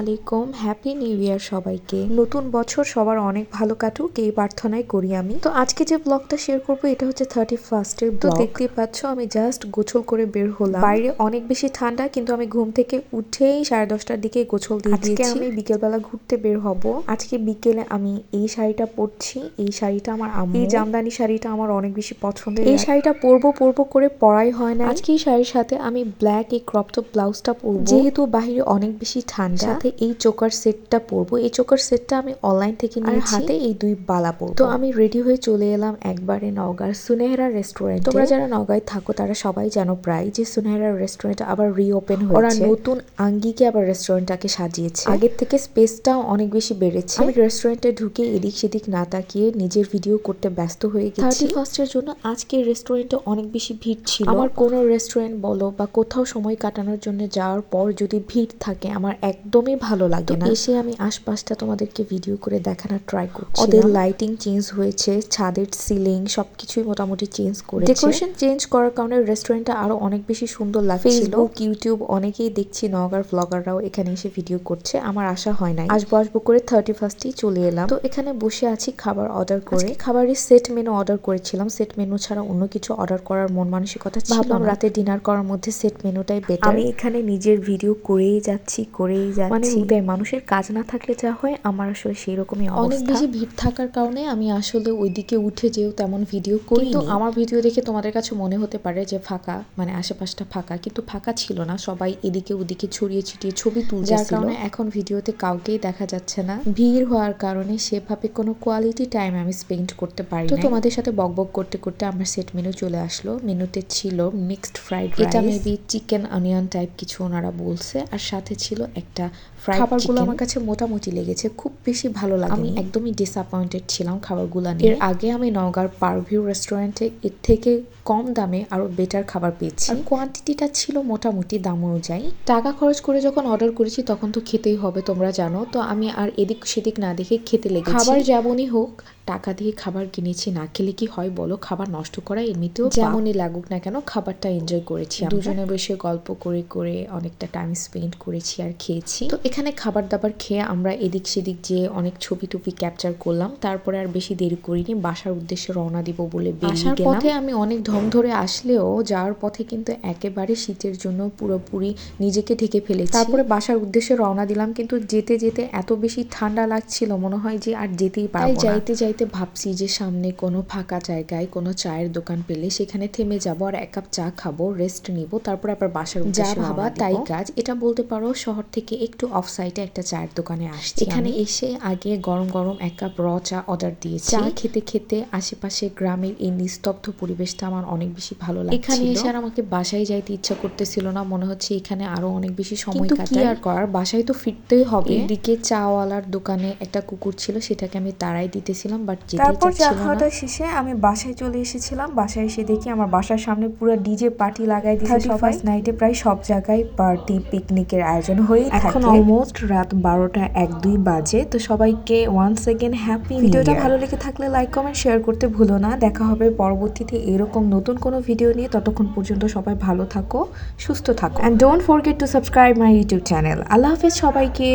আলাইকুম happy new year সবাইকে। নতুন বছর সবার অনেক ভালো কাটুক এই প্রার্থনাই করি আমি। তো আজকে যে ব্লগটা শেয়ার করব এটা হচ্ছে থার্টি ফার্স্টের তো দেখতেই পাচ্ছ আমি জাস্ট গোছল করে বের হলাম। বাইরে অনেক বেশি ঠান্ডা কিন্তু আমি ঘুম থেকে উঠেই সাড়ে দশটার দিকে গোছল দিয়ে দিয়েছি। আমি বিকেলবেলা ঘুরতে বের হব। আজকে বিকেলে আমি এই শাড়িটা পরছি এই শাড়িটা আমার আম্মু। এই জামদানি শাড়িটা আমার অনেক বেশি পছন্দের। এই শাড়িটা পরবো পরবো করে পরাই হয় না আজকে এই শাড়ির সাথে আমি ব্ল্যাক এই ক্রপ টপ ব্লাউজটা পরবো। যেহেতু বাইরে অনেক বেশি ঠান্ডা। সাথে এই চোকার সেটটা পরবো। এই চোকার সেটটা আমি অনলাইন থেকে নিয়ে হাতে এই দুই বালা পরবো। তো আমি রেডি হয়ে চলে এলাম একবারে নওগাঁর সুনেহরা রেস্টুরেন্ট তোমরা যারা নওগাঁয় থাকো তারা সবাই জানো প্রায় যে সুনেহরা রেস্টুরেন্ট আবার রিওপেন হয়েছে। ওরা নতুন আঙ্গিকে আবার রেস্টুরেন্টটাকে সাজিয়েছে। আগের থেকে স্পেসটাও অনেক বেশি বেড়েছে। আমি রেস্টুরেন্টে ঢুকে এদিক সেদিক না তাকিয়ে নিজের ভিডিও করতে ব্যস্ত হয়ে গেছি। থার্টি ফার্স্টের জন্য আজকে রেস্টুরেন্টে অনেক বেশি ভিড় ছিল। আমার কোনো রেস্টুরেন্ট বলো বা কোথাও সময় কাটানোর জন্য যাওয়ার পর যদি ভিড় থাকে আমার একদমই ভালো লাগে না। এসে আমি আশপাশটা তোমাদেরকে ভিডিও করে দেখানোর ট্রাই করছি ওদের লাইটিং চেঞ্জ হয়েছে ছাদের সিলিং সবকিছুই মোটামুটি চেঞ্জ করে ডেকোরেশন চেঞ্জ করার কারণে রেস্টুরেন্টটা আরও অনেক বেশি সুন্দর লাগছিল। ফেসবুক ইউটিউব অনেকেই দেখছি নগার ব্লগাররাও এখানে এসে ভিডিও করছে আমার আশা হয় নাই। আসব আসব করে থার্টি ফার্স্টেই চলে এলাম। তো এখানে বসে আছি খাবার অর্ডার করে। খাবারের সেট মেনু অর্ডার করেছিলাম। সেট মেনু ছাড়া অন্য কিছু অর্ডার করার মন মানসিকতা ছিল রাতে ডিনার করার মধ্যে সেট মেনুটাই বেটার আমি এখানে নিজের ভিডিও করেই যাচ্ছি করেই যাচ্ছি মানে উদয় মানুষের কাজ না থাকলে যা হয় আমার আসলে সেই রকমই অনেক বেশি ভিড় থাকার কারণে আমি আসলে ওইদিকে উঠে যেও তেমন ভিডিও করি কিন্তু আমার ভিডিও দেখে তোমাদের কাছে মনে হতে পারে যে ফাঁকা মানে আশেপাশটা ফাঁকা কিন্তু ফাঁকা ছিল না। সবাই এদিকে ওদিকে ছড়িয়ে ছিটিয়ে ছবি তুলছে যার কারণে এখন ভিডিওতে কাউকেই দেখা যাচ্ছে না। ভিড় হওয়ার কারণে সেভাবে কোনো কোয়ালিটি টাইম আমি স্পেন্ড করতে পারি তো তোমাদের সাথে বকবক করতে করতে আমার সেট মেনু চলে আসলো। মেনুতে ছিল মিক্সড ফ্রাইড এটা মেবি চিকেন অনিয়ন টাইপ কিছু ওনারা বলছে। আর সাথে ছিল একটা খাবারগুলো আমার কাছে মোটামুটি লেগেছে খুব বেশি ভালো লাগে আমি একদমই ডিসঅ্যাপয়েন্টেড ছিলাম খাবারগুলো নিয়ে। এর আগে আমি নওগাঁর পারভিউ রেস্টুরেন্টে এর থেকে কম দামে আরও বেটার খাবার পেয়েছি। আর কোয়ান্টিটিটা ছিল মোটামুটি দাম অনুযায়ী। টাকা খরচ করে যখন অর্ডার করেছি তখন তো খেতেই হবে তোমরা জানো তো আমি আর এদিক সেদিক না দেখে খেতে লেগেছি। খাবার যেমনই হোক টাকা দিয়ে খাবার কিনেছি না খেলে কি হয় বলো? খাবার নষ্ট করা এমনিতেও যেমনই লাগুক না কেন খাবারটা এনজয় করেছি দুজনে বসে গল্প করে করে অনেকটা টাইম স্পেন্ড করেছি আর খেয়েছি। তো এখানে খাবার দাবার খেয়ে আমরা এদিক সেদিক যে অনেক ছবি টুপি ক্যাপচার করলাম। তারপরে আর বেশি দেরি করিনি বাসার উদ্দেশ্যে রওনা দিব বলে আসার পথে আমি অনেক ঢং ধরে আসলেও যাওয়ার পথে কিন্তু একেবারে শীতের জন্য পুরোপুরি নিজেকে ঢেকে ফেলেছি। তারপরে বাসার উদ্দেশ্যে রওনা দিলাম কিন্তু যেতে যেতে এত বেশি ঠান্ডা লাগছিল মনে হয় যে আর যেতেই পারব যাইতে যাইতে ভাবছি যে সামনে কোনো ফাঁকা জায়গায় কোনো চায়ের দোকান পেলে সেখানে থেমে যাব আর এক কাপ চা খাব রেস্ট নিব তারপর আবার বাসার যা ভাবা তাই কাজ। এটা বলতে পারো শহর থেকে একটু অফ সাইডে একটা চায়ের দোকানে আসছি এখানে এসে আগে গরম গরম এক কাপ র চা অর্ডার দিয়েছি। চা খেতে খেতে আশেপাশে গ্রামের এই নিস্তব্ধ পরিবেশটা আমার অনেক বেশি ভালো লাগে এখানে এসে আর আমাকে বাসায় যাইতে ইচ্ছা করতেছিল না মনে হচ্ছে এখানে আরও অনেক বেশি সময় কাটাই আর করার? বাসায় তো ফিরতেই হবে। এদিকে চাওয়ালার দোকানে একটা কুকুর ছিল সেটাকে আমি তাড়াই দিতেছিলাম। বাট তারপর চা খাওয়াটা শেষে আমি বাসায় চলে এসেছিলাম। বাসায় এসে দেখি আমার বাসার সামনে পুরো ডিজে পার্টি লাগাই দিয়েছে সবাই। নাইটে প্রায় সব জায়গায় পার্টি পিকনিকের আয়োজন হয়ে এখন অলমোস্ট রাত বারোটা এক দুই বাজে। তো সবাইকে ওয়ান সেকেন্ড হ্যাপি ভিডিওটা ভালো লেগে থাকলে লাইক কমেন্ট শেয়ার করতে ভুলো না। দেখা হবে পরবর্তীতে এরকম নতুন কোনো ভিডিও নিয়ে। ততক্ষণ পর্যন্ত সবাই ভালো থাকো সুস্থ থাকো। And don't forget to subscribe my YouTube channel আল্লাহ হাফেজ সবাইকে।